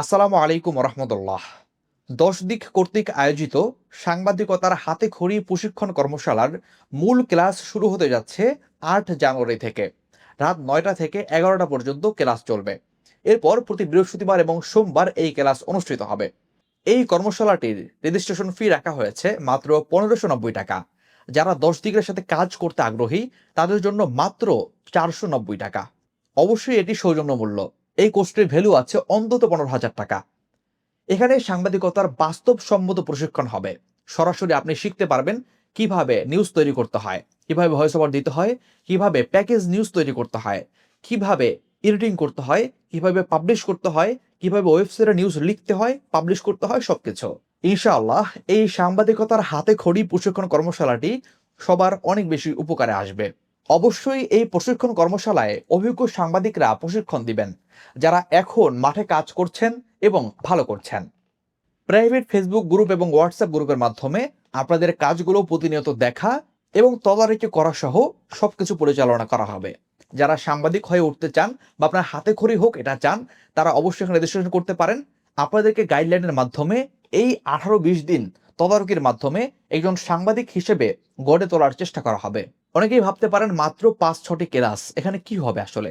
আসসালামু আলাইকুম রহমতুল্লাহ দশ দিক কর্তৃক আয়োজিত সাংবাদিকতার হাতে খড়ি প্রশিক্ষণ কর্মশালার মূল ক্লাস শুরু হতে যাচ্ছে আট জানুয়ারি থেকে। রাত নয়টা থেকে এগারোটা পর্যন্ত ক্লাস চলবে। এরপর প্রতি বৃহস্পতিবার এবং সোমবার এই ক্লাস অনুষ্ঠিত হবে। এই কর্মশালাটির রেজিস্ট্রেশন ফি রাখা হয়েছে মাত্র পনেরোশো নব্বই টাকা। যারা দশ দিকের সাথে কাজ করতে আগ্রহী, তাদের জন্য মাত্র চারশো নব্বই টাকা। অবশ্যই এটি সৌজন্য মূল্য এই কোর্সটির ভ্যালু আছে অন্তত পনেরো হাজার টাকা। এখানে সাংবাদিকতার বাস্তবসম্মত প্রশিক্ষণ হবে। সরাসরি আপনি শিখতে পারবেন কীভাবে নিউজ তৈরি করতে হয়, কীভাবে ভয়েস ওভার দিতে হয়, কীভাবে প্যাকেজ নিউজ তৈরি করতে হয়, কীভাবে এডিটিং করতে হয়, কীভাবে পাবলিশ করতে হয়, কীভাবে ওয়েবসাইটে নিউজ লিখতে হয় পাবলিশ করতে হয়, সবকিছু। ইনশাআল্লাহ এই সাংবাদিকতার হাতে খড়ি প্রশিক্ষণ কর্মশালাটি সবার অনেক বেশি উপকারে আসবে। অবশ্যই এই প্রশিক্ষণ কর্মশালায় অভিজ্ঞ সাংবাদিকরা প্রশিক্ষণ দিবেন, যারা এখন মাঠে কাজ করছেন এবং ভালো করছেন। প্রাইভেট ফেসবুক গ্রুপ এবং হোয়াটসঅ্যাপ গ্রুপের মাধ্যমে আপনাদের কাজগুলো প্রতিনিয়ত দেখা এবং তদারকি করা সহ সবকিছু পরিচালনা করা হবে। যারা সাংবাদিক হয়ে উঠতে চান বা আপনার হাতে খড়ি হোক এটা চান, তারা অবশ্যই এখানে রেজিস্ট্রেশন করতে পারেন। আপনাদেরকে গাইডলাইনের মাধ্যমে এই আঠারো বিশ দিন তদারকির মাধ্যমে একজন সাংবাদিক হিসেবে গড়ে তোলার চেষ্টা করা হবে। অনেকেই ভাবতে পারেন মাত্র পাঁচ, ছটি ক্লাস, এখানে কি হবে আসলে?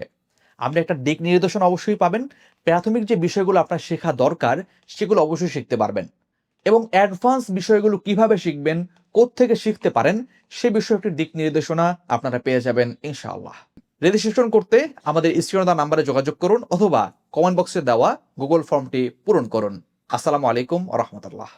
আপনি একটা দিক নির্দেশন অবশ্যই পাবেন, প্রাথমিক যে বিষয়গুলো আপনার শেখা দরকার, সেগুলো অবশ্যই শিখতে পারবেন। এবং অ্যাডভান্স বিষয়গুলো কীভাবে শিখবেন থেকে শিখতে পারেন, সে বিষয়ে একটি দিক নির্দেশনা আপনারা পেয়ে যাবেন, ইনশাআল্লাহ। রেজিস্ট্রেশন করতে আমাদের স্ক্রিনে দেওয়া নাম্বারে যোগাযোগ করুন অথবা কমেন্ট বক্সে দেওয়া গুগল ফর্মটি পূরণ করুন। আসসালামু আলাইকুম রহমতুল্লাহ।